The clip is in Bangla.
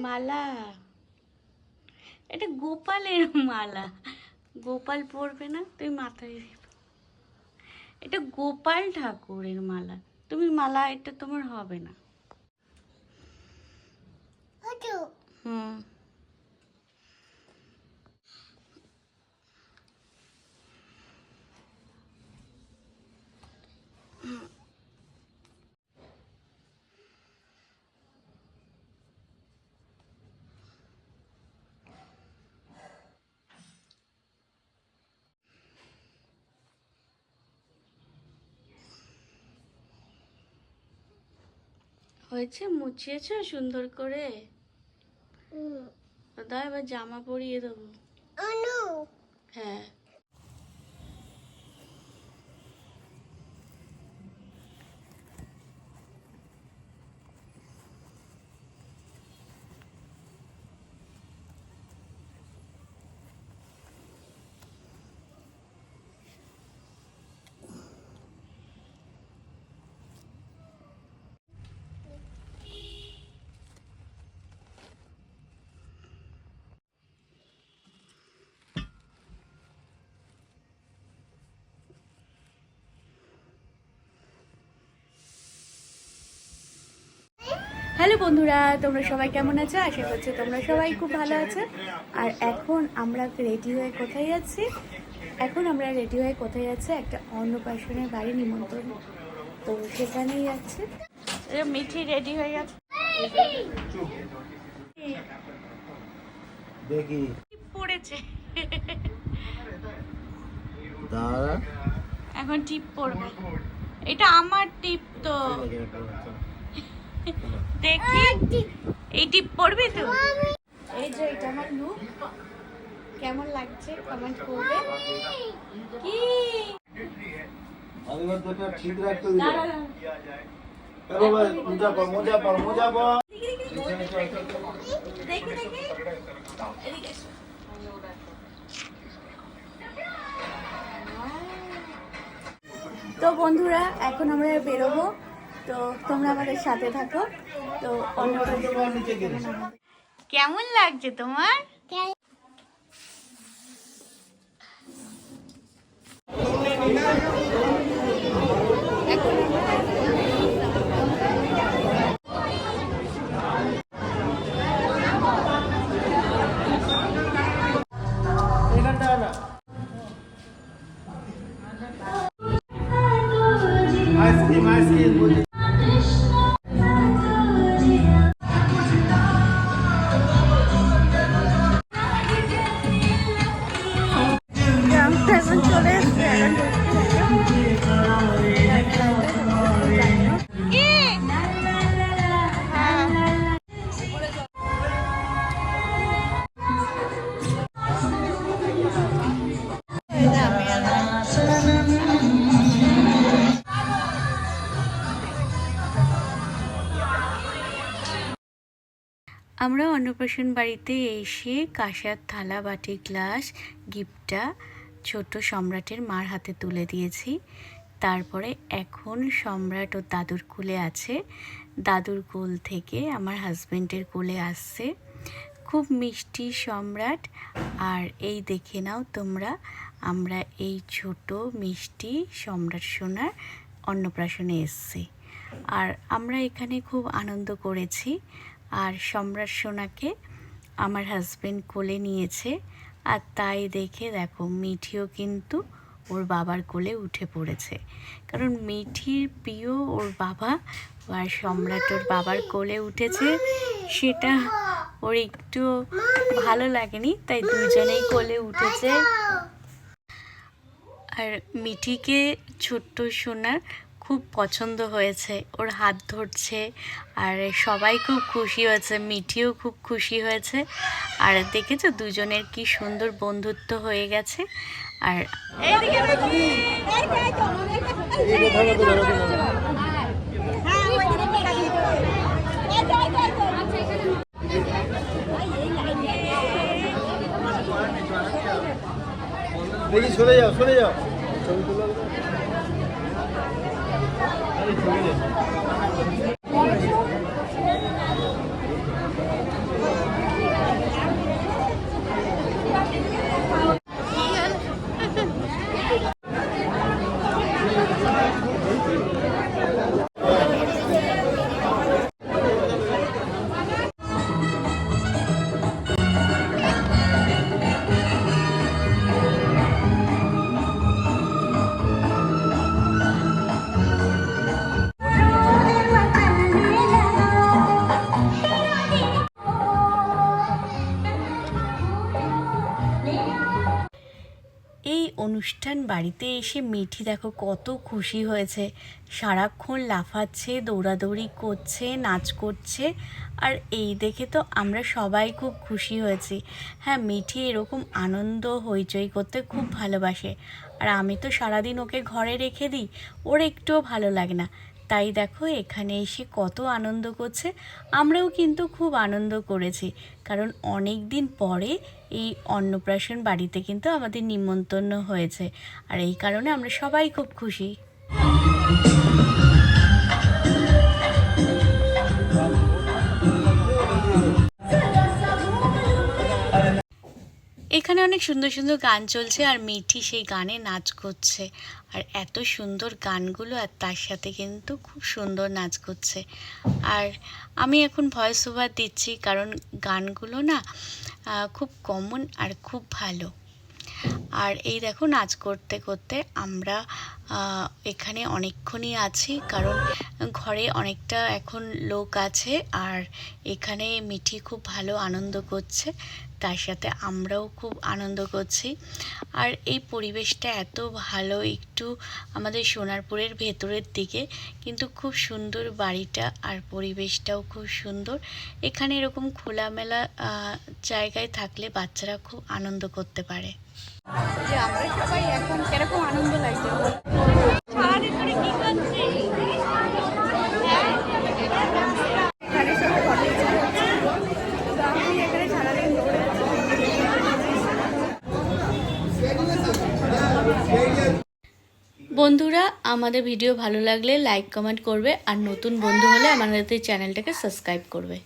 মালা। এটা গোপালের মালা। গোপাল পরবে না তুই মাথায় এটা গোপাল ঠাকুরের মালা। তুমি মালা এটা তোমার হবে না। হুম। হয়েছে মুছিয়েছো সুন্দর করে। দাদা এবার জামা পরিয়ে দেবো। হ্যাঁ। হ্যালো বন্ধুরা তোমরা সবাই কেমন আছো? আশা করছি তোমরা সবাই খুব ভালো আছো। আর এখন আমরা রেডি হয়ে কোথায় যাচ্ছি? এখন আমরা রেডি হয়ে কোথায় যাচ্ছি? একটা অন্নপ্রাশনের বাড়ি নিমন্ত্রণ। তো সেখানেই যাচ্ছে। মিঠি রেডি হয়ে গেছে। দেখি। পড়েছে। দাঁড়া। এখন টিপ পড়বে। এটা আমার টিপ তো। দেখি। এই টিপ পড়বে তো? এই যে এটা আমার লুক কেমন লাগছে কমেন্ট করবে? কি? ঠিক রাখতে দিল। দাঁড়া, দাঁড়া। এ বাবা মোজা পর মোজা পর মোজা পর দেখি দেখি। এদিকে তো বন্ধুরা এখন আমরা বেরোবো। তো তোমরা আমাদের সাথে থাকো। তো কেমন লাগছে তোমার? এখানটা না আমরা অন্নপ্রাশন বাড়িতে এসে কাঁসার থালা বাটি গ্লাস, গিফটটা ছোট সম্রাটের মার হাতে তুলে দিয়েছি। তারপরে এখন সম্রাট ও দাদুর কোলে আছে। দাদুর কোল থেকে আমার হাজবেন্ডের কোলে আসছে। খুব মিষ্টি সম্রাট। আর এই দেখে নাও তোমরা, আমরা এই ছোট মিষ্টি সম্রাট সোনার অন্নপ্রাশনে এসছি। আর আমরা এখানে খুব আনন্দ করেছি। আর সম্রাট সোনাকে আমার হাজবেন্ড কোলে নিয়েছে আর তাই দেখে দেখো মিঠিও কিন্তু ওর বাবার কোলে উঠে পড়েছে। কারণ মিঠির প্রিয় ওর বাবা আর সম্রাট ওর বাবার কোলে উঠেছে, সেটা ওর একটু ভালো লাগেনি, তাই দুজনেই কোলে উঠেছে। আর মিঠিকে ছোট্ট সোনার খুব পছন্দ হয়েছে, ওর হাত ধরছে, আর সবাই খুব খুশি হয়েছে, মিঠিও খুব খুশি হয়েছে। আর দেখেছ, দুজনের কি সুন্দর বন্ধুত্ব হয়ে গেছে। আর সরে যাও সরে যাও। Hallelujah অনুষ্ঠান বাড়িতে এসে মিঠি দেখো কত খুশি হয়েছে। সারাক্ষণ লাফাচ্ছে, দৌড়াদৌড়ি করছে, নাচ করছে। আর এই দেখে তো আমরা সবাই খুব খুশি হয়েছি। হ্যাঁ মিঠি এরকম আনন্দ, হইচই করতে খুব ভালোবাসে। আর আমি তো সারাদিন ওকে ঘরে রেখে দিই, ওর একটুও ভালো লাগে না। তাই দেখো এখানে এসে কত আনন্দ করছে। আমরাও কিন্তু খুব আনন্দ করেছি। কারণ অনেক দিন পরে এই অন্নপ্রাশন বাড়িতে কিন্তু আমাদের নিমন্ত্রণ হয়েছে। আর এই কারণে আমরা সবাই খুব খুশি। এখানে অনেক সুন্দর সুন্দর গান চলছে আর মিঠি সেই গানে নাচ করছে। আর এত সুন্দর গানগুলো আর তার সাথে কিন্তু খুব সুন্দর নাচ করছে। আর আমি এখন ভয়েস ওভার দিচ্ছি কারণ গানগুলো না খুব কমন আর খুব ভালো। আর এই দেখো নাচ করতে করতে আমরা এখানে অনেকক্ষণই আছি, কারণ ঘরে অনেকটা এখন লোক আছে আর এখানে মিঠি খুব ভালো আনন্দ করছে, তার সাথে আমরাও খুব আনন্দ করছি। আর এই পরিবেশটা এত ভালো একটু আমাদের সোনারপুরের ভেতরের দিকে, কিন্তু খুব সুন্দর বাড়িটা আর পরিবেশটাও খুব সুন্দর। এখানে এরকম খোলামেলা জায়গায় থাকলে বাচ্চারা খুব আনন্দ করতে পারে। বন্ধুরা, আমাদের ভিডিও ভালো লাগলে লাইক কমেন্ট করবে। আর নতুন বন্ধু হলে আমাদের চ্যানেলটাকে সাবস্ক্রাইব করবে।